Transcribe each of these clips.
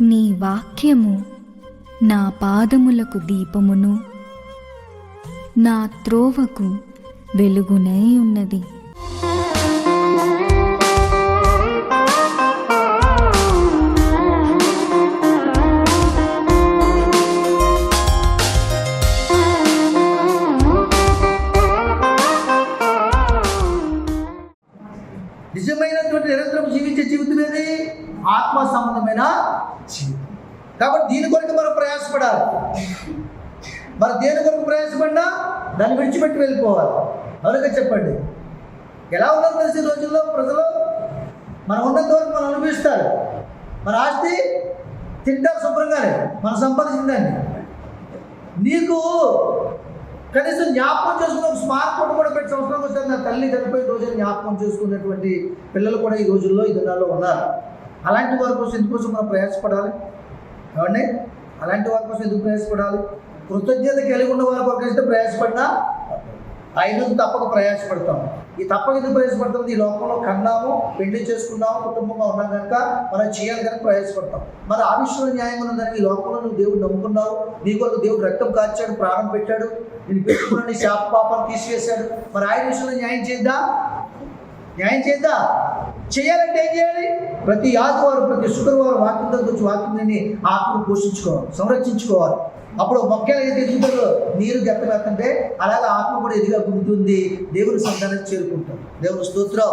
నీ వాక్యము నా పాదములకు దీపమును నా త్రోవకు వెలుగునై ఉన్నది. నిజమైనటువంటి నిరంతరం జీవించే జీవితం ఏది ఆత్మ సంబంధమైన కాబట్టి దీని కొరకు మనం ప్రయాసపడాలి. మరి దేని కొరకు ప్రయాసపడినా దాన్ని విడిచిపెట్టి వెళ్ళిపోవాలి. అవునుగా చెప్పండి. ఎలా ఉందో తెలిసి రోజుల్లో ప్రజలు మనం ఉన్నంత వరకు మనం అనుభవిస్తారు. మన ఆస్తి తింటారు శుభ్రంగానే మనం సంపాదించిందండి. నీకు కనీసం జ్ఞాపకం చేసుకున్న ఒక స్మార్ట్ ఫోన్ కూడా పెట్టి సంవత్సరం వచ్చారు నా తల్లి చనిపోయిన రోజున జ్ఞాపకం చేసుకున్నటువంటి పిల్లలు కూడా ఈ రోజుల్లో ఈ దినాల్లో ఉన్నారు. అలాంటి వారి కోసం ఎందుకోసం మనం ప్రయాసపడాలి? ఏమండి? అలాంటి వారి కోసం ఎందుకు ప్రయాసపడాలి? కృతజ్ఞత కలిగి ఉన్న వారి కొరకు ప్రయాసపడినా ఐదు తప్పక ప్రయాసపడతాం. ఈ తప్పక ఎందుకు ప్రయాసపడతాం? ఈ లోకంలో కన్నాము పెళ్ళి చేసుకున్నాము కుటుంబంగా ఉన్నాం కనుక మనం చేయాలి కనుక ప్రయాసపడతాం. మరి ఆ విషయంలో న్యాయం ఉన్నదానికి ఈ లోకంలో నువ్వు దేవుడు నమ్ముకున్నావు నీ కొరకు దేవుడు రక్తం కాల్చాడు ప్రాణం పెట్టాడు నేను పెట్టుకున్న నీ శాప పాపాలు తీసివేశాడు. మరి ఆయన విషయంలో న్యాయం చేద్దా? న్యాయం చేద్దా? చేయాలంటే ఏం చేయాలి? ప్రతి ఆదివారం ప్రతి శుక్రవారం వాక్యంతో వచ్చి వాక్యాన్ని ఆత్మను పోషించుకోవాలి సంరక్షించుకోవాలి. అప్పుడు మొక్కలు ఏదైతే ఎదుగుతారో నీరు గెత్తగెత్తంటే అలాగే ఆత్మ కూడా ఎదిగా గుంటుంది దేవుని సంతానం చేరుకుంటాం దేవుని స్తోత్రం.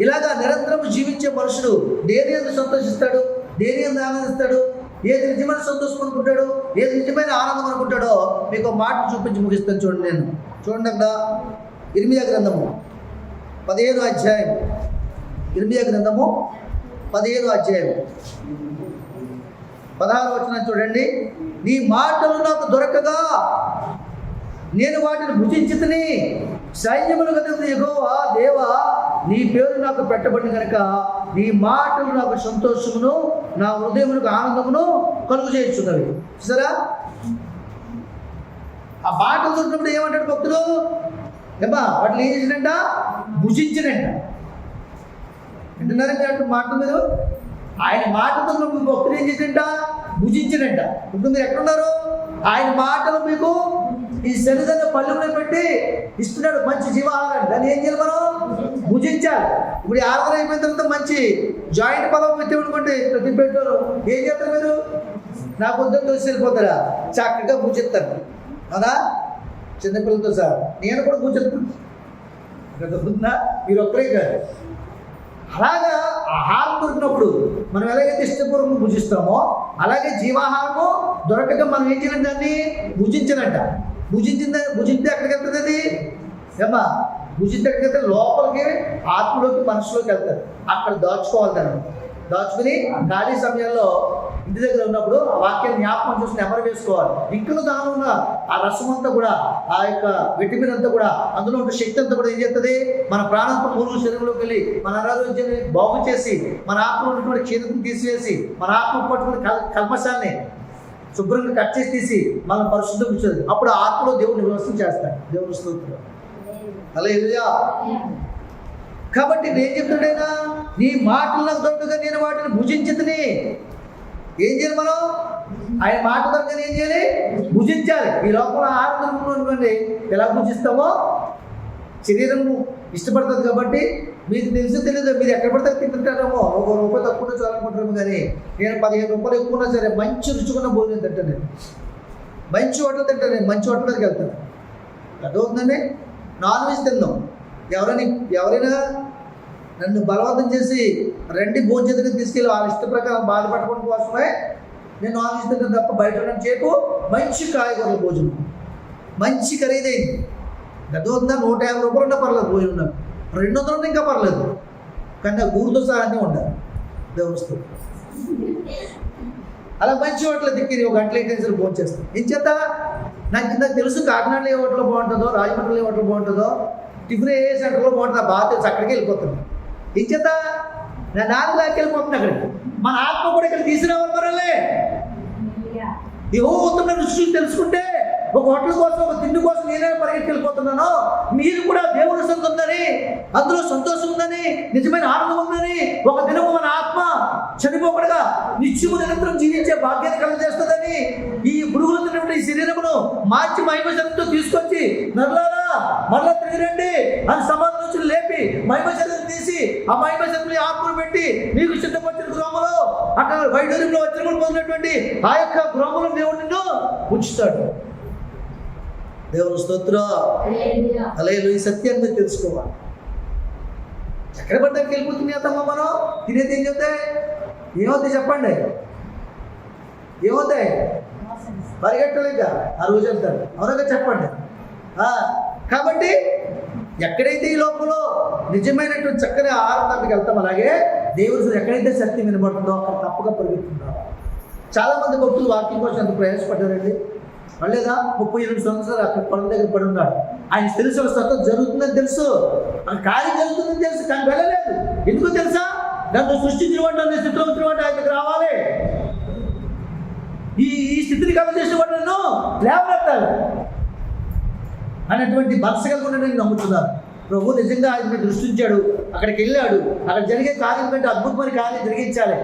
ఇలాగా నిరంతరం జీవించే మనుషుడు దేని ఎందుకు సంతోషిస్తాడు? దేని ఎందుకు ఆనందిస్తాడు? ఏది నిజమైన సంతోషం అనుకుంటాడు? ఏది నిజమైన ఆనందం అనుకుంటాడో మీకు మాట చూపించి ముగిస్తాను చూడండి నేను. చూడండి అక్కడ ఇర్మియా గ్రంథము. పదిహేను అధ్యాయం. ఇర్మియా గ్రంథము పదిహేను అధ్యాయం. పదహారు వచ్చిన చూడండి. నీ మాటలు నాకు దొరకగా. నేను వాటిని భుజించితిని. సైన్యములు కనుక ఎగోవా దేవా నీ పేరు నాకు పెట్టబడిన కనుక నీ మాటలు నాకు సంతోషమును నా హృదయమునకు ఆనందమును కలుగు చేయించున్నవి. సరే ఆ మాటలు దొరికినప్పుడు ఏమంటాడు భక్తులు ఏమ్మా వాటిని ఏం చేసినంట భుజించినంట వింటున్నారండి అటు మాట మీరు? ఆయన మాటతో మీకు భక్తులు ఏం చేసినట్ట భుజించినట్ట ఇప్పుడు మీరు ఎక్కడున్నారు? ఆయన మాటలు మీకు ఈ శరీరంలో పళ్ళుని పెట్టి ఇస్తున్నాడు. మంచి జీవాహారాన్ని. దాన్ని ఏం చేయాలి మనం? భుజించాలి. ఇప్పుడు ఈ ఆరాధన అయిపోయిన తర్వాత మంచి జాయింట్ పదం పెట్టామనుకోండి ప్రతి పెట్టారు ఏం చేస్తారు మీరు? నా పొద్దున్న తెలిసి వెళ్ళిపోతారా చక్కగా భుజిస్తారు. కదా చిన్నపిల్లలతో సార్ నేను కూడా కూర్చుంటున్నాను ఉందా మీరు ఒక్కరే కాదు. అలాగా ఆహారం దొరికినప్పుడు మనం ఎలాగైతే ఇష్టపూర్వకంగా భుజిస్తామో అలాగే జీవాహారము దొరకక మనం ఏం చేయాలి దాన్ని? భుజించనంట. భుజించింది భుజించి ఎక్కడికి వెళ్తుంది అది? ఏమా భుజించి ఎక్కడికి వెళ్తే లోపలికి ఆత్మలోకి మనసులోకి వెళ్తారు అక్కడ దాచుకోవాలి దాన్ని. దాచుకుని ఖాళీ సమయంలో ఇంటి దగ్గర ఉన్నప్పుడు ఆ వాక్యాన్ని జ్ఞాపకం చూసి నెమరు వేసుకోవాలి. ఇంకను దాని ఉన్న ఆ రసం అంతా కూడా ఆ యొక్క విటమిన్ అంతా కూడా అందులో ఉన్న శక్తి అంతా కూడా ఏం చేస్తుంది? మన ప్రాణంతో పూర్వ శరీరంలోకి వెళ్ళి మన అనారోగ్యాన్ని బాగు చేసి మన ఆత్మ ఉన్నటువంటి క్షీణతను తీసివేసి మన ఆత్మ పట్టుకుని కల్ కల్మశాన్ని శుభ్రంగా కట్ చేసి తీసి మనం పరిశుద్ధం ఇచ్చేది అప్పుడు ఆ ఆత్మలో దేవుడు నివాసం చేస్తాడు దేవుని స్తోత్రం. అలా కాబట్టి నేను చెప్తాడైనా నీ మాటలు నాకు దొరకగా నేను వాటిని భుజించదని. ఏం చేయాలి మనం? ఆయన మాట దొరకని ఏం చేయాలి? భుజించాలి. ఈ లోపల ఆహారం ఎలా భుజిస్తామో? శరీరము ఇష్టపడుతుంది కాబట్టి మీకు తెలుసు తెలియదు. మీరు ఎక్కడ పడితే తింటుంటారేమో. ఒక రూపాయి తక్కువ చాలనుకుంటారేమో కానీ నేను పదిహేను రూపాయలు ఎక్కువ ఉన్నా సరే మంచి రుచికున్న భోజనం తింటాను నేను. మంచి హోటల్ తింటాను నేను. మంచి హోటల్ దగ్గరికి వెళ్తాను. అర్థమవుతుందండి? నాన్ వెజ్ తిందాం. ఎవరైనా ఎవరైనా నన్ను బలవంతం చేసి రండి భోజనం తీసుకెళ్ళి వాళ్ళ ఇష్ట ప్రకారం బాధపడడం కోసమే నేను నాన్ వెజ్ తింటాను తప్ప బయట ఉన్న చేపు మంచి కాయగూరల భోజనం. మంచి ఖరీదైంది. అర్థమవుతుందా నూట యాభై రూపాయలు ఉన్నా పర్లేదు భోజనం ఉన్నా రెండు వందలు ఇంకా పర్లేదు. కానీ నాకు ఊరితో సహా అన్నీ ఉండాలి దేవస్థ అలా మంచి హోటల్ దిక్కిరి ఒక గంటల ఇంటెన్సిల్ ఫోన్ చేస్తాను ఏం చేత నాకు ఇంత తెలుసు కాకినాడలో ఏ హోటల్ బాగుంటుందో రాజమండ్రిలో ఏ హోటల్ బాగుంటుందో టిఫిన్ ఏ సెంటర్లో బాగుంటుందో బాగా తెలుసు. అక్కడికి వెళ్ళిపోతాను. ఏం చేత నా నాన్న దాకా వెళ్ళిపోతుంది అక్కడికి. మన ఆత్మ కూడా ఇక్కడ తీసుకురావాలి మరలే ఏవో ఉత్తమ రుచి తెలుసుకుంటే ఒక హోటల్ కోసం ఒక తిండి కోసం నేనే పరిగెత్తి వెళ్ళిపోతున్నాను మీరు కూడా దేవుని సంత ఉందని అందులో సంతోషం ఉందని నిజమైన ఆనందం ఉందని ఒక దినము మన ఆత్మ చనిపోకూడగా నిత్యము నిరంతరం జీవించే భాగ్యాన్ని కలుగజేస్తుందని ఈ పురుగులు ఈ శరీరమును మార్చి మహిమ శరీరంతో తీసుకొచ్చి నర్లారా మరలా తిరిగి రండి. అని సమాధి నుంచి లేపి మహిమ శరీరం తీసి ఆ మహిమ శరీరం ఆత్మను పెట్టి నీకు సిద్ధపరిచిన గృహములో అక్కడ వైడూర్యంలో వచ్చిన పొందినటువంటి ఆ యొక్క గృహములో దేవుడు నిన్ను ఉంచుతాడు దేవుని స్తోత్రం. అలయలు ఈ సత్యాన్ని మీరు తెలుసుకోవాలి. ఎక్కడ పడ్డానికి వెళ్ళిపోతుంది అత్తమ్మ మనం? తినేది ఏం చెప్తాయి ఏమవుతాయి చెప్పండి. ఏమవుతాయి పరిగెట్టలేక ఆ రోజు వెళ్తాడు అవునగా చెప్పండి. కాబట్టి ఎక్కడైతే ఈ లోపల నిజమైనటువంటి చక్కని ఆనందానికి వెళ్తాం అలాగే దేవుడు ఎక్కడైతే శక్తి వినబడుతుందో అక్కడ తప్పక పరిగెత్తున్నారు చాలా మంది భక్తులు వాకింగ్ కోసం ఎంత ప్రయాసపడ్డారండి? లేదా ముప్పై ఎనిమిది సంవత్సరాలు అక్కడ పొలం దగ్గర పడి ఉన్నాడు ఆయన తెలుసు సత్యం జరుగుతుందని తెలుసు. ఆ కార్యం జరుగుతుందని తెలుసు కానీ వెళ్ళలేదు. ఎందుకు తెలుసా? నన్ను సృష్టించిన వాడు నన్ను స్థితిలో ఉంచిన వాడు ఆయన దగ్గర రావాలి. ఈ ఈ స్థితిని కలగజేసిన నన్ను లేవనెత్తాడు. అనేటువంటి మనసు కలిగి నేను నమ్ముతున్నారు ప్రభు నిజంగా ఆయన మీద దృష్టించాడు అక్కడికి వెళ్ళాడు. అక్కడ జరిగే కార్యం కంటే అద్భుతమైన కార్యం జరిగించాలి.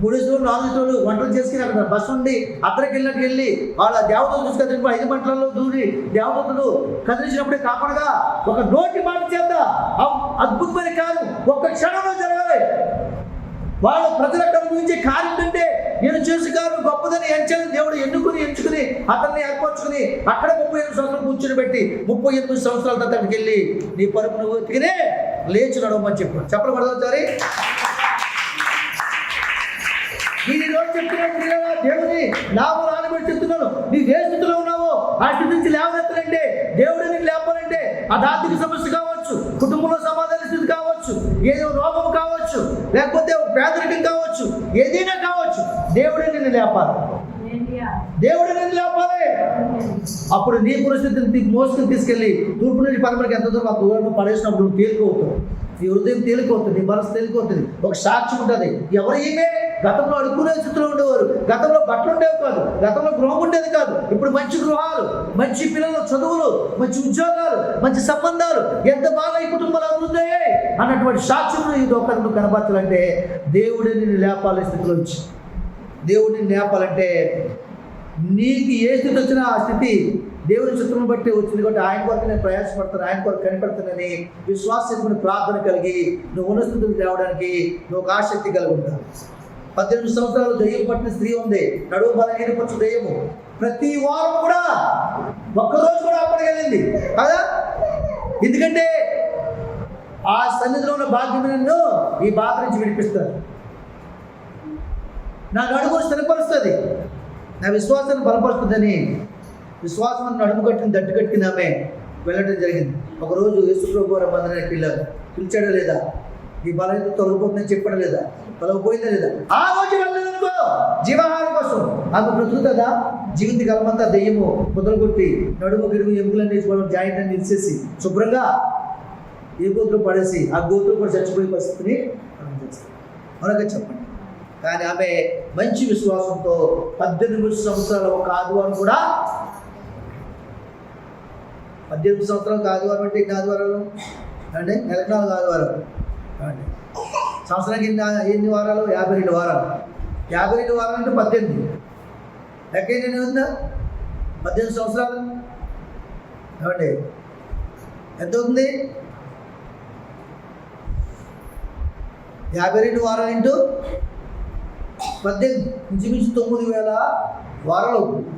మూడు రోజులు నాలుగు రోజులు వంటలు చేసుకుని అక్కడ బస్సు ఉండి అద్దరికి వెళ్ళినట్టు వెళ్ళి వాళ్ళ దేవతలు చూసుకొని ఐదు మంటలలో దూరి దేవతలు కదిలించినప్పుడే కాకుండా ఒక నోటి మాట చేత అద్భుతమైన కాదు ఒక్క క్షణంలో జరగాలి. వాళ్ళ ప్రజల అనుభవించే కార్యం నేను చూసి కాదు గొప్పదని ఎంచాను. దేవుడు ఎన్నుకుని ఎంచుకుని అతన్ని ఏర్పరచుకుని అక్కడ ముప్పై ఎనిమిది సంవత్సరాలు కూర్చొని పెట్టి ముప్పై ఎనిమిది సంవత్సరాల తర్వాత వెళ్ళి నీ పరుపు నువ్వు ఎత్తుకునే లేచి నడవమని చెప్పాడు. చెప్పడం పడతారు ఈ రోజు చెప్తున్నాను దేవుని నాకు నానబెట్టి చెప్తున్నాను. నీ ఏ స్థితిలో ఉన్నావో ఆ స్థితి నుంచి లేవనెత్తాలంటే దేవుడిని లేపాలంటే అది ఆర్థిక సమస్య కావచ్చు కుటుంబంలో సమాధానం ఏదో రోగం కావచ్చు లేకపోతే పేదరికం కావచ్చు ఏదైనా కావచ్చు దేవుడే నిన్ను లేపాలి. దేవుడు నిన్ను లేపాలి. అప్పుడు నీ పరిస్థితిని మోసుకుని తీసుకెళ్ళి తూర్పు నుంచి పరమరికి ఎంత దూరం ఆ దూరం పడేసినప్పుడు నువ్వు తేలికవుతావు. నీ హృదయం తేలికవుతుంది నీ మనసు తేలికవుతుంది. ఒక సాక్షి ఉంటుంది. ఎవరు ఏమే? గతంలో అడుక్కునే స్థితిలో ఉండేవారు. గతంలో బట్టలు ఉండేవి కాదు. గతంలో గృహం ఉండేది కాదు. ఇప్పుడు మంచి గృహాలు మంచి పిల్లలు చదువులు మంచి ఉద్యోగాలు మంచి సంబంధాలు ఎంత బాగా ఈ కుటుంబాలు అభివృద్ధి అయ్యాయి? అన్నటువంటి సాక్ష్యం ఈ లోకంలో కనబరచాలంటే దేవుడే నిన్ను లేపాలి స్థితిలో వచ్చి దేవుడిని లేపాలంటే నీకు ఏ స్థితి వచ్చినా ఆ స్థితి దేవుని చిత్రం బట్టి వచ్చింది కాబట్టి ఆయన కొరకు నేను ప్రయాసపడతాను ఆయన కొరకు కనిపెడతానని విశ్వాసమైన ప్రార్థన కలిగి నువ్వు ఉన్న స్థితికి తేవడానికి నువ్వు ఒక ఆసక్తి కలిగి ఉంటావు. పద్దెనిమిది సంవత్సరాలు దయ్యం పట్టిన స్త్రీ ఉంది. నడువు బలహీనపరచు దయ్యము. ప్రతి వారం కూడా ఒక్కరోజు కూడా అప్పటికెళ్ళింది కదా? ఎందుకంటే ఆ సన్నిధిలో ఉన్న భాగ్యం నన్ను ఈ బాధ నుంచి విడిపిస్తారు నా నడుము స్థిరపరుస్తుంది. నా విశ్వాసాన్ని బలపరుస్తుందని విశ్వాసం నడుము కట్టిన దట్టు కట్టుకుని ఆమె. వెళ్ళడం జరిగింది. ఒకరోజు యేసుప్రభు వారి మందిరానికి పిల్లలు పిలిచాడా లేదా? ఈ బలహీనత తొలగిపోతుందని చెప్పడం లేదా? తొలగిపోయిందా లేదా? ఆ రోజు వెళ్ళలేదనుకో జీవాహారం కోసం. ఆమె బ్రతుకుతుందా జీవిత కాలమంతా దెయ్యము కుదలగొట్టి నడుము గిడుము ఎముకలన్నీ తీసుకోవడం జాయింట్ అని నిలిచేసి శుభ్రంగా ఈ గోతులు పడేసి ఆ గోతులు కూడా చచ్చిపోయే పరిస్థితిని మనం చేస్తాం మరొక చెప్పండి. కానీ ఆమె మంచి విశ్వాసంతో పద్దెనిమిది సంవత్సరాల ఒక ఆదివారం కూడా పద్దెనిమిది సంవత్సరాలకు ఆదివారం అంటే ఎన్ని ఆదివారాలు? అంటే నెలకు నాలుగు ఆదివారం. అంటే సంవత్సరానికి ఎన్ని ఎన్ని వారాలు? యాభై రెండు వారాలు. యాభై రెండు వారాలు అంటే పద్దెనిమిది. లెక్క ఎన్ని ఉందా? పద్దెనిమిది సంవత్సరాలు. ఏమండి? ఎంత ఉంది యాభై రెండు వారాలు ఇంటూ పద్దెనిమిది ఇంచుమించు తొమ్మిది వేల వారాలు. అవుతుంది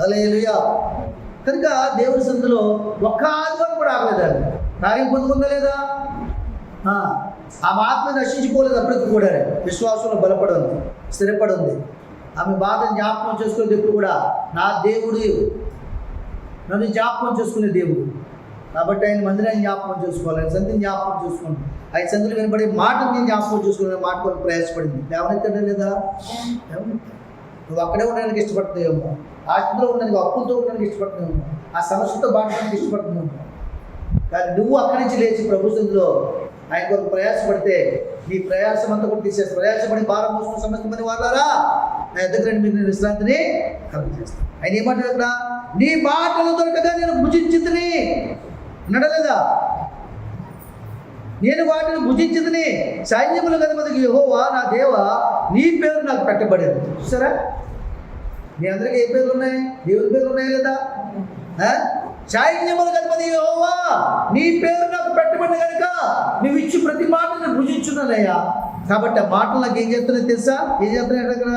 హల్లెలూయా. కనుక దేవుడి సంతలో ఒక్క ఆదివారం కూడా ఆగలేదండి కార్యం పొందుకుందా లేదా? ఆ, ఆమె ఆత్మ నశించిపోలేదు? అప్పటికి కూడా. విశ్వాసంలో బలపడింది స్థిరపడుంది. ఆమె బాధను జ్ఞాపకం చేసుకునేది ఎప్పుడు కూడా నా దేవుడు. నన్ను జ్ఞాపకం చేసుకునే దేవుడు. కాబట్టి ఆయన మందిరాన్ని జ్ఞాపకం చేసుకోవాలి సంతిని సంధిని జ్ఞాపకం చేసుకోండి. ఐదు సందులు వినబడే మాటలు నేను జ్ఞాపకం చూసుకునే మాట కొరకు ప్రయాసపడింది. లేవనెత్తండి లేదా? నువ్వు అక్కడే ఉండడానికి ఇష్టపడుతున్నావు ఆ ఉండడానికి అప్పులతో ఉండడానికి ఇష్టపడుతున్నావు ఆ సమస్యతో బాధడానికి ఇష్టపడుతున్నావు కానీ నువ్వు అక్కడి నుంచి లేచి ప్రభుత్వంలో ఆయన కొరకు ప్రయాసపడితే నీ ప్రయాసం అంతా కూడా తీసేసి ప్రయాసపడి భారం మోసుకున్న సమస్య పని వాళ్ళారా నా దగ్గర మీరు నేను విశ్రాంతిని కలిగజేస్తాను ఆయన ఏమంటారు అక్కడ నీ మాటలు దొరకగా నేను భుజించింది నడలేదా? నేను వాటిని భుజించదని సైన్యముల గణపతికి యహోవా నా దేవ నీ పేరు నాకు పెట్టబడింది. చూసారా? మీ అందరికీ ఏ పేర్లు ఉన్నాయి దేవుని పేర్లు ఉన్నాయి కదా సైన్యముల సైన్యములు గణపతి నీ పేరు నాకు పెట్టబడి కనుక నువ్వు ఇచ్చి ప్రతి మాటను భుజించున్నానయ్యా కాబట్టి ఆ మాటలు నాకు ఏం చేస్తున్నాయి తెలుసా? ఏం చేస్తున్నాయి అక్కడ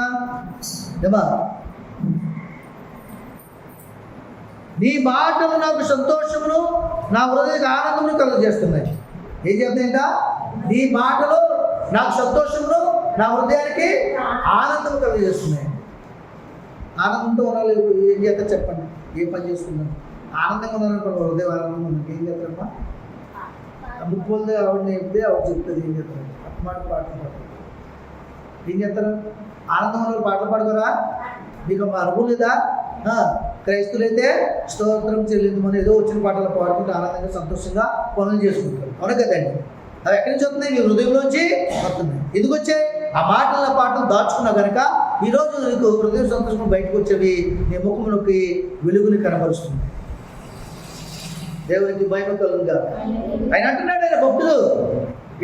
నీ మాటలు నాకు సంతోషమును నా హృదయకు ఆనందమును కలుగజేస్తున్నాయి. ఏం చేస్తున్నాయంట నీ మాటలు నాకు సంతోషమును నా హృదయానికి ఆనందం కలుగజేస్తున్నాయి. ఆనందంతో ఉండాలి. ఏం చేస్తారు చెప్పండి. ఏ పని చేసుకున్నాను ఆనందంగా ఉన్నారనుకోండి హృదయం ఆనందంగా ఉంది. ఏం చేస్తారమ్మా? ముప్పొంది ఆవిడని చెప్తే ఆవిడ చెప్తుంది. ఏం చేస్తారు? మాట పాటలు పాడతారు. ఏం చేస్తారు? ఆనందం ఉన్న పాటలు పాడుకోరా మీకు మా అనుభవం లేదా? క్రైస్తులైతే స్తోత్రం చెల్లించమని ఏదో వచ్చిన పాటలు పాడుకుంటూ ఆనందంగా సంతోషంగా పనులు చేసుకుంటారు. అవును కదండి అవి ఎక్కడి నుంచి వస్తున్నాయి? నీ హృదయంలోంచి వస్తున్నాయి. ఎందుకు వచ్చాయి? ఆ మాటల పాటలు దాచుకున్న కనుక ఈరోజు నీకు హృదయ సంతోషం బయటకు వచ్చేవి నీ ముఖమునకి వెలుగుని కనబరుస్తుంది. దేవునికి భయం కలుగుగా ఆయన అంటున్నాడు ఆయన భక్తుడు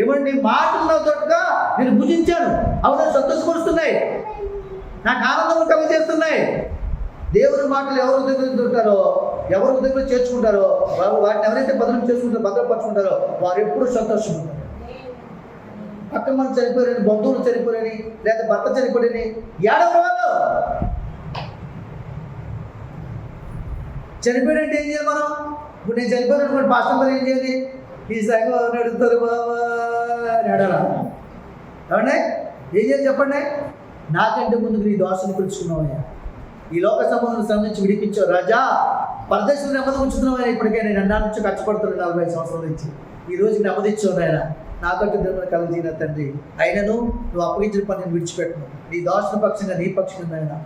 ఇవ్వండి మాటలతో తోటగా నేను భుజించాను. అవును? సంతోషపరుస్తున్నాయి. నాకు ఆనందం కలిగజేస్తున్నాయి. దేవుని మాటలు ఎవరు హృదయంలో ఎవరు హృదయంలో చేర్చుకుంటారో వారు వాటిని ఎవరైతే భద్రం చేసుకుంటారో భద్రపరుచుకుంటారో వారు ఎప్పుడు సంతోషం ఉంటారు పక్క మనం చనిపోయారని బంధువులు చనిపోయారని లేదా భర్త చనిపోయారని ఏడవ వాళ్ళు చనిపోయాడంటే ఏం చేయాలి మనం? ఇప్పుడు నేను చనిపోయాను అనుకోండి పాస్టర్ ఏం చేయాలి? ఈ సంఘం ఎవరిని బాబా? అని అడగాల ఏమండి? ఏం చేయాలి చెప్పండి? నాకంటే ముందు నీ దోషను పిలుచుకున్నావయ్యా. ఈ లోక సంబంధం శ్రమ నుంచి విడిపించావు రాజా. పరదేశంలో నెమ్మది ఉంచుతున్నావు ఇప్పటికే నేను అన్నా నుంచి కష్టపడుతున్నాను నలభై సంవత్సరాల నుంచి. ఈ రోజు నెమ్మదిచ్చావు నాయన. నాకంటూ దేవుని కలిగిన తండ్రి? అయినను నువ్వు అప్పగించిన నేను విడిచిపెట్టను. నీ దోషణ పక్షంగా నీ పక్షంగా నాయన.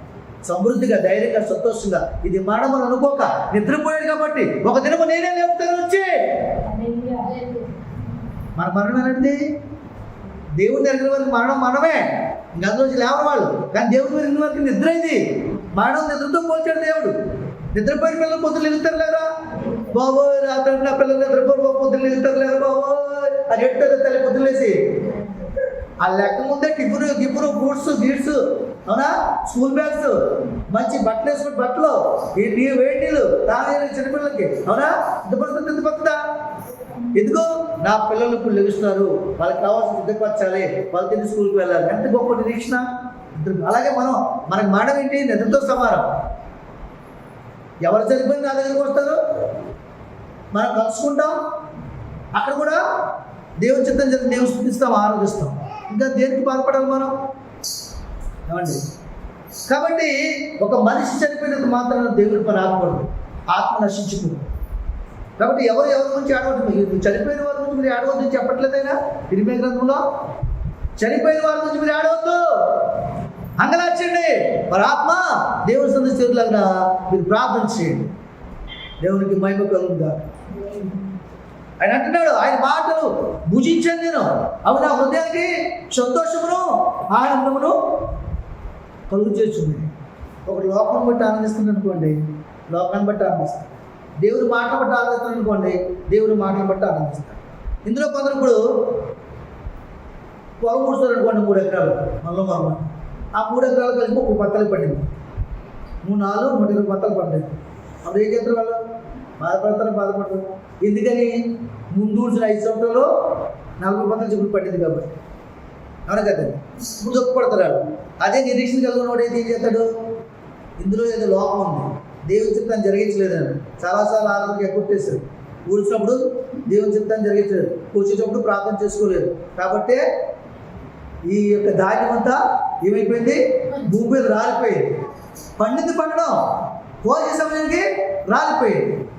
సమృద్ధిగా ధైర్యంగా సంతోషంగా. ఇది మరణం అనుకోక. నిద్రపోయాడు కాబట్టి ఒక దినము నేనే లేపుతాను వచ్చి మన మరణం ఏంటి దేవుని ఎరిగిన వారికి మరణం మనమే. ఇంకా అందులోంచి లేవని వాళ్ళు. కానీ దేవుని ఎరిగిన నిద్ర ఇది. మరణం నిద్రతో పోల్చాడు దేవుడు. నిద్రపోయిన పిల్లలు పొద్దులు ఎగుతారు లేరా బాబోయ్ రాత్రి నా పిల్లలు నిద్రపోరు పొద్దులు ఎగుతారు లేరా బాబోయ్ అది ఎట్టారు తల్లి పొద్దులేసి ఆ లెక్క ముందే టిఫిన్ గిఫ్ను ఫ్రూట్స్ గీట్స్ అవునా? స్కూల్ బ్యాగ్స్ మంచి బట్టలు వేసుకున్న బట్టలు ఈ నీ వేడి నీళ్ళు తాగలేని చిన్నపిల్లలకి అవునా? ఇంత పడుతుంది ఇంత పడుతుందా? ఎందుకు? నా పిల్లలు ఇప్పుడు లభిస్తున్నారు వాళ్ళకి కావాల్సిన సిద్ధపరచాలి వాళ్ళు తిని స్కూల్కి వెళ్ళాలి. ఎంత గొప్ప నిరీక్షణ. అలాగే మనం మనకు మాట ఏంటి నిద్రతో సమానం. ఎవరు చనిపోయిన నా దగ్గరికి వస్తారు. మనం కలుసుకుంటాం. అక్కడ కూడా దేవుని చిత్తం జరిగి దేవుని స్థుతిస్తాం ఆనందిస్తాం ఇంకా దేనికి బాధపడాలి మనం? ఏమండి? కాబట్టి ఒక మనిషి చనిపోయినంత మాత్రం దేవుడి పని ఆగకూడదు ఆత్మ నశించకూడదు కాబట్టి ఎవరు ఎవరి గురించి ఆడవద్దు. మీరు చనిపోయిన వారి గురించి మీరు ఆడవద్దు చెప్పట్లేదైనా ఇరిమే గ్రంథంలో. చనిపోయిన వారి గురించి మీరు ఆడవద్దు. అంగలార్చండి మరి ఆత్మ దేవుని సందర్శిలాగా మీరు ప్రార్థన చేయండి. దేవునికి మహిమ కలుగుదా ఆయన అంటున్నాడు ఆయన మాటలు భుజించాను నేను. అవి నా హృదయానికి? సంతోషమును ఆనందమును కలుగు చేస్తుంది. ఒక లోకం బట్టి ఆనందిస్తుంది అనుకోండి లోకాన్ని బట్టి ఆనందిస్తాడు. దేవుని మాటలు బట్టి ఆనందిస్తాడు అనుకోండి దేవుని మాటలు బట్టి ఆనందిస్తాడు. ఇందులో కొందరు ఇప్పుడు పొలం కూర్చున్నారు అనుకోండి మూడు ఎకరాలు మనలో మనం ఆ మూడు ఎకరాలు కలిసి ముప్పై బత్తలు పడింది. మూడు నాలుగు నూట ఇరవై బత్తలు పడ్డాయి అప్పుడు ఏం చేస్తారు వాళ్ళు? బాధపడతారు బాధపడతారు. ఎందుకని? ముందు ఉంచిన ఐదు సంవత్సరాలు నలభై బత్తలు చెప్పులు పడింది కాబట్టి. అవునా కదా? ఇప్పుడు దుఃఖపడతారు వాళ్ళు. అదే నిరీక్షణ కలిగిన వాడు ఏం చేస్తాడు? ఇందులో ఏదో లోపం ఉంది. దేవుని చిత్తాన్ని జరిగించలేదని చాలాసార్లు ఆరోగ్యం ఎక్కొట్టేశారు ఊడ్చినప్పుడు దేవుని చిత్తాన్ని జరిగించలేదు. కూర్చేటప్పుడు ప్రార్థన చేసుకోలేదు. కాబట్టి ఈ యొక్క ధాన్యం అంతా ఏమైపోయింది? భూమి మీద రాలిపోయింది. పండింది పండడం కోసే సమయానికి రాలిపోయింది.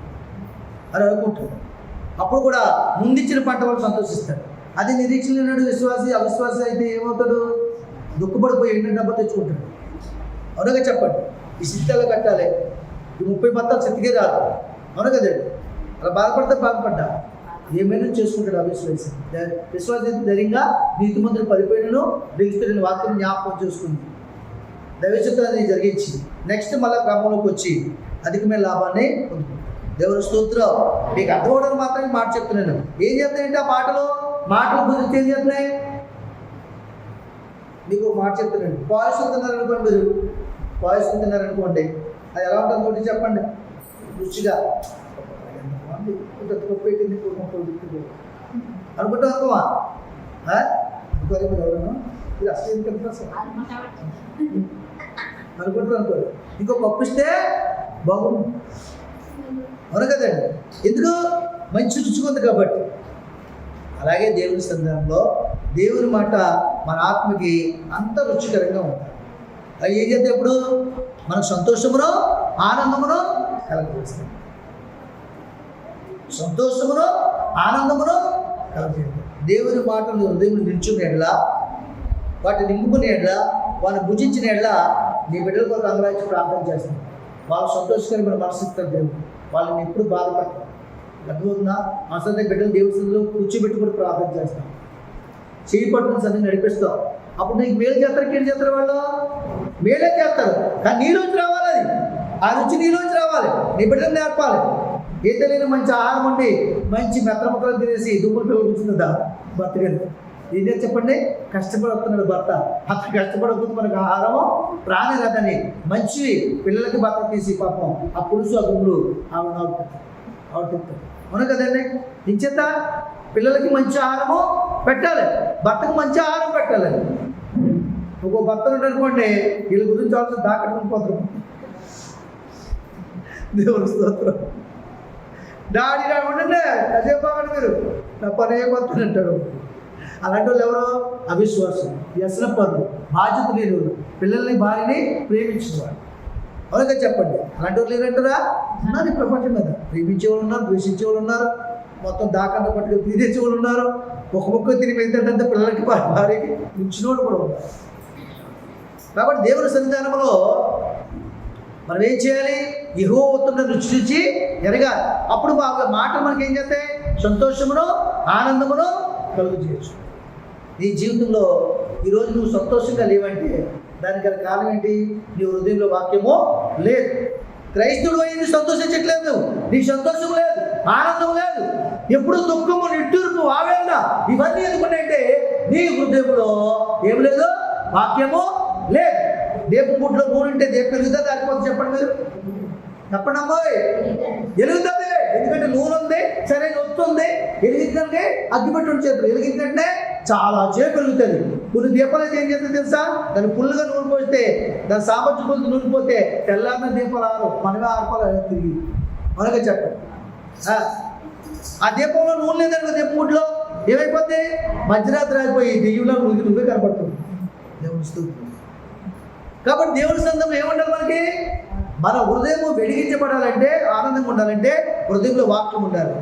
అని అనుకుంటారు అప్పుడు కూడా ముందిచ్చిన పంట వాళ్ళు సంతోషిస్తారు. అది నిరీక్షణ లేనాడు విశ్వాసి అవిశ్వాసి అయితే ఏమవుతాడు? దుఃఖపడిపోయి ఎండిన డబ్బా తెచ్చుకుంటాడు. అవునగా చెప్పండి. ఈ సిద్ధాలు కట్టాలి. ఈ ముప్పై బత్తాలు చెత్తకే రాదు. అవును కదండి అలా బాధపడితే బాధపడ్డా? ఏమైనా చేసుకుంటాడు అవిశ్వాసి విశ్వాస విశ్వాసి ధైర్యంగా నీతి మంత్రులు పడిపోయినను నిలుస్తున్న వాక్యం జ్ఞాపకం చేసుకుంది. దైవచిత్రాన్ని జరిగించి నెక్స్ట్ మళ్ళీ క్రమంలోకి వచ్చి అధికమైన లాభాన్ని పొందుకుంది. దేవుని స్తోత్రం. నీకు అర్థమవడం మాత్రమే మాట చెప్తున్నాను. ఏం చెప్తానంటే ఆ మాటలో? మాటలు గురించి ఏం చెప్తున్నాయి? మీకు మాట చెప్తున్నాను. పాయసం తిన్నారనుకోండి మీరు. పాయసం తిన్నారనుకోండి అది ఎలా ఉంటుంది చెప్పండి. రుచిగా. తప్పు పెట్టింది ఇంకో గొప్ప వ్యక్తి. అనుకుంటాం అనుకోమా? ఆ? అనుకోరు మీరు ఎవరైనా ఇది అసలు అనుకుంటారు అనుకోరు ఇంకో పప్పు ఇస్తే బాగుంది అవును కదండి ఎందుకు? మంచి రుచిగా కాబట్టి. అలాగే దేవుని సందర్భంలో దేవుని మాట మన ఆత్మకి అంత రుచికరంగా ఉంటుంది. అది ఏం చేస్తే ఇప్పుడు? మనకు సంతోషమును ఆనందమును కలగజేస్తాం సంతోషమును ఆనందమును కలగజేస్తాం దేవుని మాటలు హృదయం నిల్చుని వాటిని నింపుకునే ఎడలా వాటిని భుజించిన నీ బిడ్డల కొరకు అంగరాజు ప్రార్థన చేస్తాను వాళ్ళు సంతోషకరమైన మనసు ఇస్తారు దేవుడు వాళ్ళని ఎప్పుడు బాధపడతారు అర్థమవుతుందా అసలు బిడ్డలు దేవుడిలో కూర్చోబెట్టుకుని ప్రార్థన చేస్తాం. చేయి పట్టుకుని సన్ని నడిపిస్తాం. అప్పుడు నీకు మేలు చేస్తారు కీడు చేస్తారు వాళ్ళు? మేలే చేస్తారు. కానీ నీలోంచి రావాలి అది. ఆ రుచి నీలోంచి రావాలి. నీ బిడ్డలు నేర్పాలి. ఏం తెలియని మంచి ఆహారం ఉండి మంచి మెత్త ముక్కలు తినేసి దుమ్ములు పిల్లలు కూర్చుందా భర్త గారు? ఇదే చెప్పండి? కష్టపడి వస్తున్నాడు భర్త. అంత కష్టపడకపోతే మనకు ఆహారము ప్రాణి రాదని మంచి పిల్లలకి భర్త తీసి పాపం. ఆ పులుసు ఆ గుమ్ములు ఆవిడ ఆవిడ అవును కదండి? ఇంచేత పిల్లలకి మంచి ఆహారము పెట్టాలి. భర్తకు మంచి ఆహారం పెట్టాలి. ఒక భర్త అనుకోండి వీళ్ళ గురించి ఆలోచన దాకట్టుకుని పోతారు. దేవుడు స్తోత్రం. డాడీ రాకుండా ఉండండి అదే బాగండి మీరు. నా పని ఏమవుతుంది అంటాడు. అలాంటి వాళ్ళు ఎవరు? అవిశ్వాసం. వ్యసన పనులు బాధ్యత లేని పిల్లల్ని భార్యని ప్రేమించేవాడు వాళ్ళు అవునుగా చెప్పండి. అలాంటి వాళ్ళు లేరంటారా? ఉన్నారు ఈ ప్రపంచం మీద. ప్రేమించే వాళ్ళు ఉన్నారు ద్వేషించే వాళ్ళు ఉన్నారు. మొత్తం దాకా పట్టుకుని తీసేసే వాళ్ళు ఉన్నారు. ఒక ముక్క తిరిగి ఏంటంటే పిల్లలకి భార్యకి ఉంచిన వాళ్ళు కూడా ఉన్నారు. కాబట్టి దేవుని సన్నిధానంలో మనం ఏం చేయాలి? ఇహో ఉత్తమ రుచి రుచి ఎరగాలి. అప్పుడు మా మాట మనకి ఏం చేస్తాయి? సంతోషమును ఆనందమును కలుగు చేయొచ్చు నీ జీవితంలో ఈరోజు నువ్వు సంతోషంగా లేవంటే దానికి గల కారణం ఏంటి? నీ హృదయంలో వాక్యము లేదు. క్రైస్తవుడు అయింది సంతోషించట్లేదు నీ నీకు సంతోషం లేదు ఆనందం లేదు. ఎప్పుడు దుఃఖము నిట్టూర్పు ఆవేదన ఇవన్నీ ఎందుకున్నాయంటే నీ హృదయంలో ఏం లేదు? వాక్యము లేదు. దీపం గుడ్లో నూనె ఉంటే దీపం వెలుగుతుంది దానిపోతే చెప్పండి మీరు. తప్పండి అమ్మాయి వెలుగుతుంది ఎందుకంటే నూనె ఉంది సరే ఒత్తు ఎలిగిందంటే వెలిగిందంటే అగ్గిపెట్టి చేతులు. ఎలిగిందంటే చాలా చేపు పెరుగుతుంది కొన్ని దీపాలు ఏం చేస్తుంది తెలుసా? దాన్ని ఫుల్గా నూనె పోస్తే దాని సామర్థ్యం కొద్ది నూనె పోతే తెల్లారిన దీపాలు ఆరు మనమే ఆర్పాలి తిరిగి. మనగా చెప్పండి. ఆ, దీపంలో నూనె లేదనుకో దీపం ఏమైపోతే మధ్యరాత్రి అయిపోయి దెయ్యంలో నువ్వు నువ్వే కనపడుతుంది దేవుడు కాబట్టి దేవుని సందర్భంలో ఏమంటారు మనకి? మన హృదయం వెలిగించబడాలంటే ఆనందంగా ఉండాలంటే హృదయంలో వాక్యం ఉండాలి.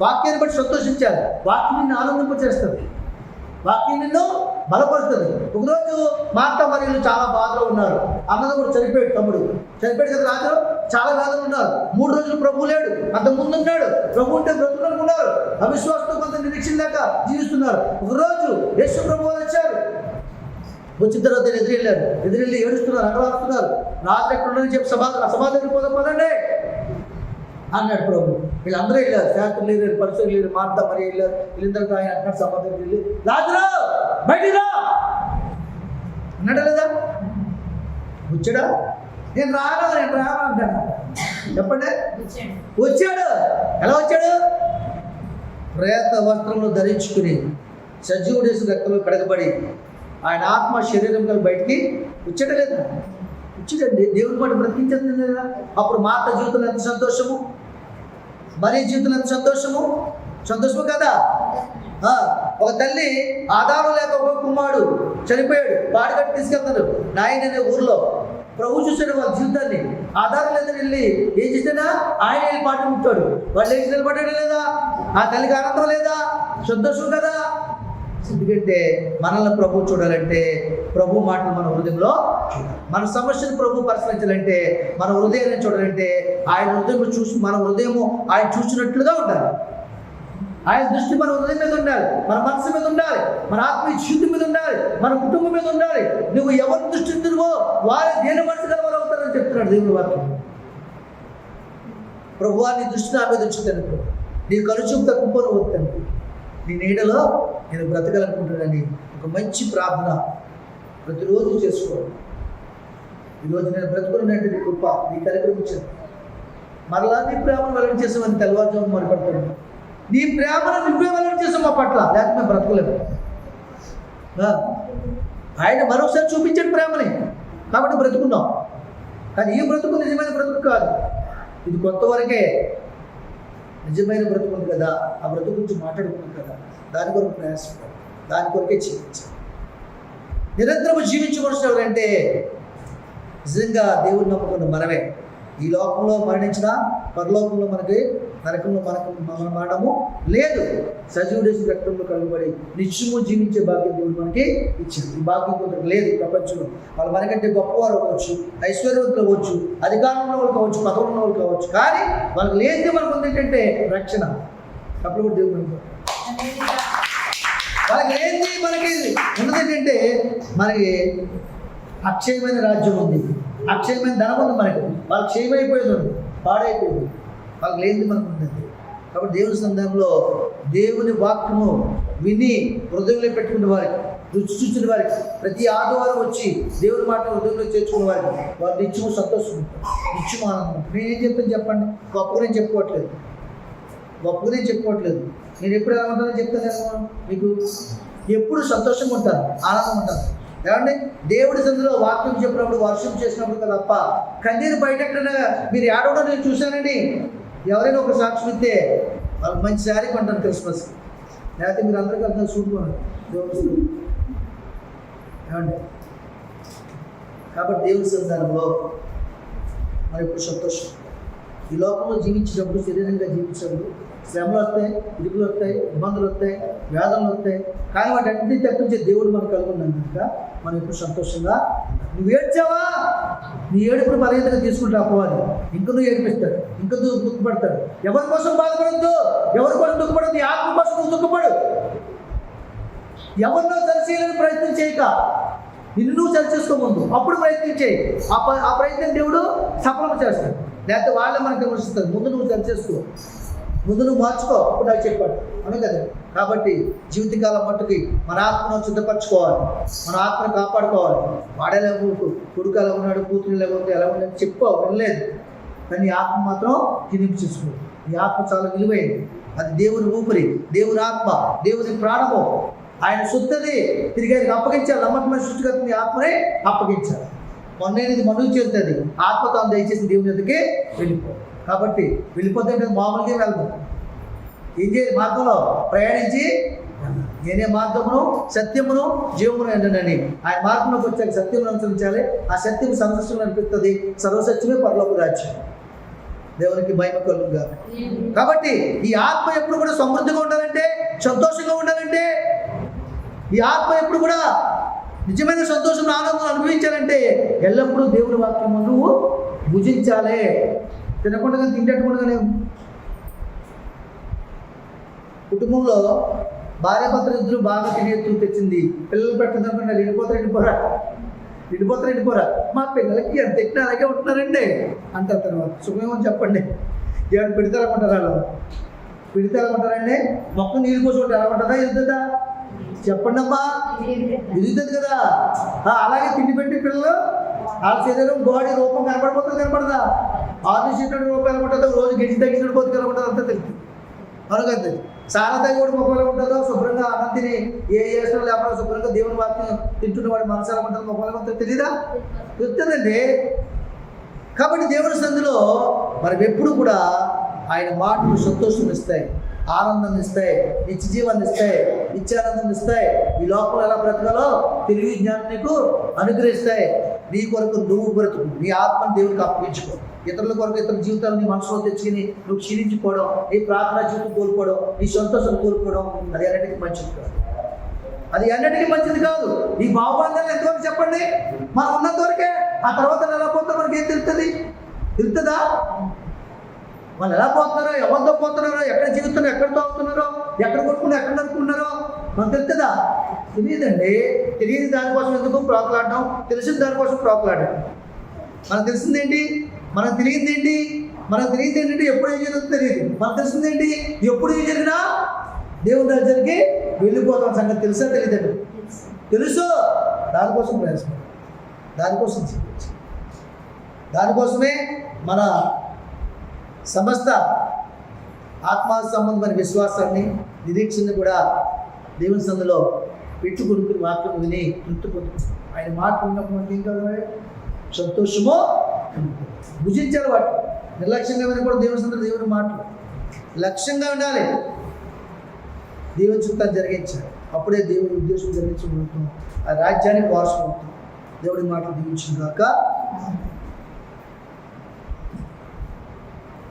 వాక్యాన్ని బట్టి సంతోషించాలి. వాక్యం నిన్ను ఆనందింపచేస్తుంది. వాక్యం నిన్ను బలపరుస్తుంది. ఒకరోజు మార్త మరియు చాలా బాధలో ఉన్నారు. అన్నదమ్ముడు చనిపోయాడు తమ్ముడు. చనిపోయాడు కదా రాత్రి చాలా బాధలు ఉన్నారు. మూడు రోజులు ప్రభు లేడు. అంత ముందు ఉన్నాడు. ప్రభు ఉంటే బ్రతుకునుకున్నారు అవిశ్వాసంతో కొంత నిరీక్షణ లేక జీవిస్తున్నారు. ఒకరోజు యేసు ప్రభు వచ్చారు. వచ్చిన తర్వాత ఎదురెళ్ళారు. ఎదురెళ్ళి ఏడుస్తున్నారు అగలాడుతున్నారు రాత్రి ఎక్కడ ఉన్నారని చెప్పి సభా దగ్గర పోదాం పదండి. అన్నాడు ప్రభు. వీళ్ళందరూ వెళ్ళారు. శాస్త్రులు లేరు పరిస్థితులు లేరు మార్త మరి వెళ్ళారు. వెళ్ళిన తర్వాత ఆయన అంటున్నాడు దగ్గరికి వెళ్ళి రాజురా బయటికి రా! అన్నాడా లేదా? వచ్చాడా? నేను రాను నేను రాను అంటాను చెప్పండి. వచ్చాడు. ఎలా వచ్చాడు? ప్రేత వస్త్రంలో ధరించుకుని సజీవుడేసి రక్తంలో కడగబడి ఆయన ఆత్మ శరీరం కలిసి బయటికి వచ్చాడా లేదా వచ్చాడండి దేవుని మాట బ్రతికించండి లేదా అప్పుడు మాత జీవితంలో ఎంత సంతోషము? మరీ జీవితంలో ఎంత సంతోషము? సంతోషము కదా? ఒక తల్లి ఆధారం లేక ఒక కుమారుడు చనిపోయాడు. బాడి కట్టి తీసుకెళ్తారు నాయన అనే ఊర్లో ప్రభు చూశాడు వాళ్ళ జీవితాన్ని. ఆధారం లేదని వెళ్ళి ఏం చేసినా ఆయన వెళ్ళి పాటు ముట్టాడు వాళ్ళు ఏం నిలబడ్డాడు లేదా? ఆ తల్లికి ఆనందం లేదా? సంతోషం కదా? ఎందుకంటే మనల్ని ప్రభు చూడాలంటే ప్రభు మాటలు మన హృదయంలో చూడాలి. మన సమస్యను ప్రభు పరిశీలించాలంటే మన హృదయాన్ని చూడాలంటే ఆయన హృదయం చూసి మన హృదయము ఆయన చూసినట్లుగా ఉండాలి. ఆయన దృష్టి మన హృదయం మీద ఉండాలి. మన మనసు మీద ఉండాలి. మన ఆత్మీయ జీవితం మీద ఉండాలి. మన కుటుంబం మీద ఉండాలి. నువ్వు ఎవరి దృష్టి తిరుగో వారి దేని మనసు గలవారు అవుతారని చెప్తున్నాడు దేవుని వాక్యం. ప్రభు నీ దృష్టి నా మీద వచ్చింది నీ కలుచూపు తక్కువ వద్దండి నీ నీడలో నేను బ్రతకాలనుకుంటున్నానని ఒక మంచి ప్రార్థన ప్రతిరోజు చేసుకోవాలి. ఈరోజు నేను బ్రతుకున్నటువంటి కృప నీ కలిగించాను మరలా నీ ప్రేమను వెల్లడి చేసామని తెల్లవారుజాము మొదలుపెడుతున్నాను నీ ప్రేమను నువ్వే వెల్లడి చేసావు మా పట్ల. లేకపోతే మేము బ్రతకలేము. ఆయన మరొకసారి చూపించాడు ప్రేమని. కాబట్టి బ్రతుకున్నాం. కానీ ఈ బ్రతుకు నిజమైన బ్రతుకు కాదు. ఇది కొంత వరకే నిజమైన బ్రతుకు ఉంది కదా ఆ బ్రతుకు గురించి మాట్లాడుకున్నాం కదా దాని కొరకు ప్రయాసపడాలి దాని కొరకే జీవించాలి నిరంతరం జీవించవలసిన ఎవరంటే నిజంగా దేవుని నమ్ముకున్న మనమే. ఈ లోకంలో మరణించిన పరలోకంలో మనకి నరకంలో మనకు మన మరణము లేదు సజీవుడేసి రక్తంలో కలుగుబడి నిత్యము జీవించే భాగ్యం దేవుడు మనకి ఇచ్చింది ఈ భాగ్యం లేదు ప్రపంచంలో. వాళ్ళు మనకంటే గొప్పవారు అవ్వచ్చు ఐశ్వర్యవంతులు అవ్వచ్చు అధికారంలో వాళ్ళు కావచ్చు పదవులు ఉన్న వాళ్ళు కావచ్చు. కానీ వాళ్ళకి లేనిది మనకు ఉంది ఏంటంటే రక్షణ. అప్పుడు కూడా దేవుడు వాళ్ళకి ఏంటి మనకి ఉన్నది ఏంటంటే మనకి అక్షయమైన రాజ్యం ఉంది. అక్షయమైన ధనం ఉంది మనకి. వాళ్ళకి క్షయమైపోయింది ఉంది. పాడైపోయింది వాళ్ళకి లేనిది మనకు ఉంటుంది కాబట్టి దేవుని సందర్భంలో దేవుని వాక్యము విని హృదయంలో పెట్టుకునే వారికి రుచి చూసిన వారికి ప్రతి ఆదివారం వచ్చి దేవుని మాట హృదయంలో చేర్చుకునే వారికి వారు నిత్యము సంతోషం ఉంటారు నిత్యము ఆనందం నేనేం చెప్తాను చెప్పండి? గొప్పగా నేను చెప్పుకోవట్లేదు. గొప్పగా నేను చెప్పుకోవట్లేదు. నేను ఎప్పుడు ఎలా ఉంటానో చెప్తాను నేను మీకు? ఎప్పుడు సంతోషంగా ఉంటాను ఆనందంగా ఉంటాను. ఏమండి? దేవుడి సందులో వాక్యం చెప్పినప్పుడు వర్షం చేసినప్పుడు తప్ప కన్నీరు బయట ఎక్కడైనా మీరు ఏడవడం నేను చూశానండి. ఎవరైనా ఒక సాక్షి ఇస్తే వాళ్ళకి మంచి శారీ కొంటాను క్రిస్మస్ లేకపోతే మీరు అందరికీ అంతా చూడుకోను దేవుడి ఏమండి? కాబట్టి దేవుడి సందర్భంలో మరి ఇప్పుడు సంతోషం. ఈ లోకంలో జీవించేటప్పుడు శరీరంగా జీవించినప్పుడు శ్రమలు వస్తాయి ఇరుకులు వస్తాయి ఇబ్బందులు వస్తాయి. వేదనలు వస్తాయి కానీ వాటి అన్నింటినీ తప్పించే దేవుడు మనకు కలుగున్నాం కనుక మనం ఇప్పుడు సంతోషంగా నువ్వు ఏడ్చావా? నీ ఏడుపును బలహీనతగా తీసుకుంటా అపవాది ఇంకా నువ్వు ఏడిపిస్తాడు. ఇంకా నువ్వు దుఃఖపడతాడు. ఎవరి కోసం బాధపడద్దు? ఎవరి కోసం దుఃఖపడదు నీ ఆత్మ కోసం నువ్వు దుఃఖపడు. ఎవరినో సరిచేయాలని ప్రయత్నం చేయక. నిన్ను నువ్వు సరి చేసుకోముందు అప్పుడు ప్రయత్నం చేయి. ఆ ఆ ప్రయత్నం దేవుడు సఫలం చేస్తాడు. లేకపోతే వాళ్ళే మనకు విమర్శిస్తారు. ముందు నువ్వు సరి చేసుకో ముందు నువ్వు మార్చుకో. అప్పుడు నాకు చెప్పాడు. అవును కదా. కాబట్టి జీవితకాలం మట్టుకి మన ఆత్మను సిద్ధపరచుకోవాలి మన ఆత్మను కాపాడుకోవాలి. వాడేలా కొడుకు ఎలా ఉన్నాడు? కూతురు ఎలా ఉంది? ఎలా ఉంది అని వినలేదు. కానీ ఆత్మ మాత్రం కినింపు చేసుకో ఈ ఆత్మ చాలా విలువైంది అది దేవుని ఊపిరి దేవుని ఆత్మ దేవుని ప్రాణము. ఆయన శుద్ధది తిరిగి ఆయనకు అప్పగించాలి. నమ్మకమైన సృష్టికర్త ఆత్మనే అప్పగించాలి. మొన్నది మనుగు చేస్తుంది ఆత్మ తాను దయచేసి దేవుని ఎదుకే వెళ్ళిపో. కాబట్టి వెళ్ళిపోతే మామూలుగా వెళ్దాం. ఏం చేయాలి? మార్గంలో ప్రయాణించి నేనే మార్గమును సత్యమును జీవమును ఎండనని. ఆయన మార్గంలోకి వచ్చాక సత్యమును అనుసరించాలి. ఆ సత్యం సంతృష్టిని అనిపిస్తుంది. సర్వసత్యమే పరలోక రాజ్యం. దేవునికి మహిమ కలుగుగా కాబట్టి ఈ ఆత్మ ఎప్పుడు కూడా సమృద్ధిగా ఉండాలంటే సంతోషంగా ఉండాలంటే ఈ ఆత్మ ఎప్పుడు కూడా నిజమైన సంతోషం ఆనందం అనుభవించాలంటే ఎల్లప్పుడూ దేవుని వాక్యము నువ్వు భుజించాలి. తినకుండా తింటట్టుకుండగానే కుటుంబంలో భార్య భర్తలు ఇద్దరు బాగా తినేస్తూ తెచ్చింది. పిల్లలు పెట్టదనుకున్నా వెళ్ళిపోతారు ఎండిపోరా వెళ్ళిపోతారు ఎండిపోరా మా పిల్లలకి ఎంత ఎక్కినా అలాగే ఉంటున్నారండి. అంటారు తర్వాత సుఖమేమని చెప్పండి. ఏమైనా పెడతారనుకుంటారా వాళ్ళు? పెడతారనుకుంటారండి మొక్క నీళ్ళు పోసి ఉంటే ఎలా ఉంటుందా? చెప్పండి అమ్మా. ఎదుగుతుంది కదా. అలాగే తిండి పెట్టి పిల్లలు వాళ్ళ శరీరం బాడీ రూపం కనపడిపోతుంది కనపడదా? ఆరు రూపాయలు ఉంటుందో రోజు గడిచి తగ్గించిన బతుకలు ఉంటుందో అంతా తెలుసు. అనుకంతే సారా కూడా మొక్కలు ఉంటుందో శుభ్రంగా అన్నం తిని ఏ చేసిన లేకుండా శుభ్రంగా దేవుని వాక్యం తింటున్న వాడి మనసు ఉంటుంది మొక్కలు ఉంటుందో తెలీదా? చెప్తుందండి. కాబట్టి దేవుని సందులో మనం ఎప్పుడు కూడా ఆయన మాటలు సంతోషం ఇస్తాయి ఆనందం ఇస్తాయి నిత్య జీవాన్ని ఇస్తాయి నిత్యానందం ఇస్తాయి. ఈ లోపల ఎలా బ్రతకాలో తెలివి జ్ఞానం నీకు అనుగ్రహిస్తాయి. నీ కొరకు నువ్వు బ్రతుకు. నీ ఆత్మను దేవునికి అప్పగించుకో. ఇతరుల కొరకు ఇతర జీవితాలు నీ మనసులో తెచ్చుకుని నువ్వు క్షీణించుకోవడం నీ ప్రార్థన జీవితం కోల్పోవడం నీ సంతోషం కోల్పోవడం అది అన్నిటికీ మంచిది కాదు. అది అన్నిటికీ మంచిది కాదు. ఈ భావబంధాలు ఎంతవరకు చెప్పండి? మనం ఉన్నంత వరకే ఆ తర్వాత ఎలా పోతే మనకి ఏం తెలుస్తుంది తెలుస్తుందా వాళ్ళు ఎలా పోతున్నారో ఎవరితో పోతున్నారో ఎక్కడ జీవితంలో ఎక్కడ తాగుతున్నారో ఎక్కడ కొట్టుకుని ఎక్కడ నడుపుకున్నారో మనకు తెలుస్తుందా? తెలియదండి తెలియని దానికోసం ఎందుకు ప్రోకలాడడం? తెలిసిన దానికోసం ప్రోకలాడడం. మనకు తెలిసిందేంటి మనకు తెలియదు ఏంటి? మనకు తెలియదు ఏంటంటే ఎప్పుడు ఏం జరుగుతుందో తెలియదు. మనకు తెలిసిందేంటి ఎప్పుడు ఏం జరిగినా దేవుని దగ్గరికి వెళ్ళిపోతాం. సంగతి తెలుసా తెలియదండి తెలుసు. దానికోసం ప్రయాసం దానికోసం జీవించు దానికోసమే మన సమస్త ఆత్మ సంబంధమైన విశ్వాసాన్ని నిరీక్షణ కూడా దేవుని సందులో పెట్టుకుని వాక్యం విని తృప్తి పొందుతుంది ఆయన మాట ఉన్నప్పుడు ఏం కావాలి సంతోషమో? భుజించాలి వాటి నిర్లక్ష్యంగా వినకూడదు దేవుని సందులో దేవుని మాటలు. లక్ష్యంగా ఉండాలి. దేవుని చిత్తాన్ని జరిగించాలి. అప్పుడే దేవుని ఉద్దేశం జరిగించబడుతుంది. ఆ రాజ్యానికి వారసులు దేవుడి మాటలు దీవించిన కాక